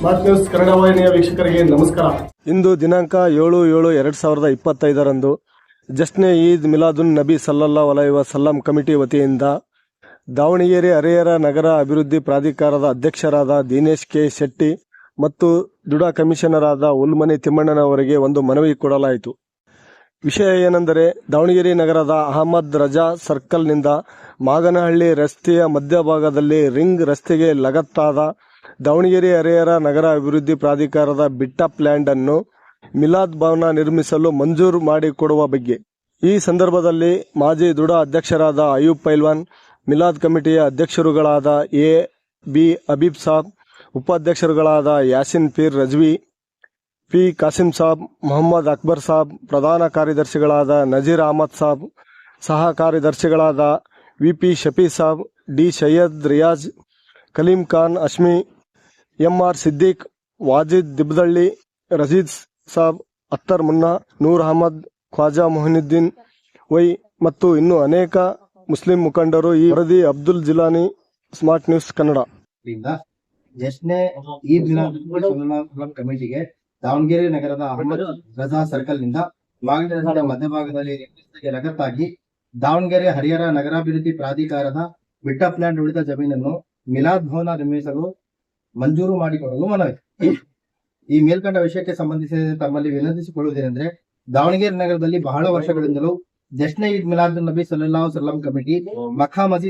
Smart news Kannada ವಾಹಿನಿಯ ವೀಕ್ಷಕರಿಗೆ ನಮಸ್ಕಾರ. ಇಂದು ದಿನಾಂಕ ಏಳು ಏಳು ಎರಡ್ ಸಾವಿರದ ಇಪ್ಪತ್ತೈದರಂದು ಜಶ್ನೆ ಈದ್ ಮಿಲಾದುನ್ ನಬಿ ಸಲ್ಲಲ್ಲಾ ವಲಯ ವಸಲ್ಲಂ ಕಮಿಟಿ ವತಿಯಿಂದ ದಾವಣಗೆರೆ ಹರಿಹರ ನಗರ ಅಭಿವೃದ್ಧಿ ಪ್ರಾಧಿಕಾರದ ಅಧ್ಯಕ್ಷರಾದ ದಿನೇಶ್ ಕೆ ಶೆಟ್ಟಿ ಮತ್ತು ದುಡ ಕಮಿಷನರ್ ಆದ ಉಲ್ಮನೆ ತಿಮ್ಮಣ್ಣನವರಿಗೆ ಒಂದು ಮನವಿ ಕೊಡಲಾಯಿತು. ವಿಷಯ ಏನೆಂದರೆ ದಾವಣಗೆರೆ ನಗರದ ಅಹಮದ್ ರಜಾ ಸರ್ಕಲ್ನಿಂದ ಮಾಗನಹಳ್ಳಿ ರಸ್ತೆಯ ಮಧ್ಯಭಾಗದಲ್ಲಿ ರಿಂಗ್ ರಸ್ತೆಗೆ ಲಗತ್ತಾದ ದಾವಣಗೆರೆ ಹರಿಹರ ನಗರ ಅಭಿವೃದ್ಧಿ ಪ್ರಾಧಿಕಾರದ ಬಿಟ್ಟಪ್ ಲ್ಯಾಂಡ್ ಅನ್ನು ಮಿಲಾದ್ ಭವನ ನಿರ್ಮಿಸಲು ಮಂಜೂರು ಮಾಡಿಕೊಡುವ ಬಗ್ಗೆ. ಈ ಸಂದರ್ಭದಲ್ಲಿ ಮಾಜಿ ದೃಢ ಅಧ್ಯಕ್ಷರಾದ ಅಯೂಬ್ ಪೈಲ್ವಾನ್, ಮಿಲಾದ್ ಕಮಿಟಿಯ ಅಧ್ಯಕ್ಷರುಗಳಾದ ಎ. ಬಿ. ಅಬೀಬ್ ಸಾಬ್ ಉಪಾಧ್ಯಕ್ಷರುಗಳಾದ ಯಾಸಿನ್ ಪೀರ್ ರಜ್ವಿ, ಪಿ. ಕಾಸಿಂ ಸಾಬ್, ಮೊಹಮ್ಮದ್ ಅಕ್ಬರ್ ಸಾಬ್, ಪ್ರಧಾನ ಕಾರ್ಯದರ್ಶಿಗಳಾದ ನಜೀರ್ ಅಹಮದ್ ಸಾಬ್, ಸಹ ಕಾರ್ಯದರ್ಶಿಗಳಾದ VP Shafi Sab, D. Syed Riyaz, Kaleem Khan, Ashmi MR Siddiq, Wajid Dibdalli, Rajeed Sab Attar Munna, Noor Ahmad, Khwaja Mohinuddin Y ಮತ್ತು ಇನ್ನು ಅನೇಕ ಮುಸ್ಲಿಂ ಮುಖಂಡರು ಈ ವರದಿ ಅಬ್ದುಲ್ ಜಿಲಾನಿ, ಸ್ಮಾರ್ಟ್ ನ್ಯೂಸ್ ಕನ್ನಡ. ಮಿಲಾದ್ ಕಮಿಟಿಗೆ ದಾವಣಗೆರೆ ನಗರದ ಅಹಮದ್ ರಜಾ ಸರ್ಕಲ್ನಿಂದ ಮಾಗಡಿಯ ಮಧ್ಯಭಾಗದಲ್ಲಿ ಲಗತ್ತಾಗಿ ದಾವಣಗೆರೆ ಹರಿಹರ ನಗರಾಭಿವೃದ್ಧಿ ಪ್ರಾಧಿಕಾರದ ಬಿಟ್ಟ ಪ್ಲಾಂಟ್ ಉಳಿದ ಜಮೀನನ್ನು ಮಿಲಾದ್ ಭವನ ನಿರ್ಮಿಸಲು ಮಂಜೂರು ಮಾಡಿಕೊಡಲು ಮನವಿ. ಈ ಮೇಲ್ಕಂಡ ವಿಷಯಕ್ಕೆ ಸಂಬಂಧಿಸಿದಂತೆ ತಮ್ಮಲ್ಲಿ ವಿನಂತಿಸಿಕೊಳ್ಳುವುದೇನೆಂದ್ರೆ ದಾವಣಗೆರೆ ನಗರದಲ್ಲಿ ಬಹಳ ವರ್ಷಗಳಿಂದಲೂ ಜಶ್ನ ಈದ್ ಮಿಲಾದ್ ನಬಿ ಸಲ್ಲಲ್ಲಾಹು ಸಲಂ ಕಮಿಟಿ ಮಖಾ ಮಸೀದ್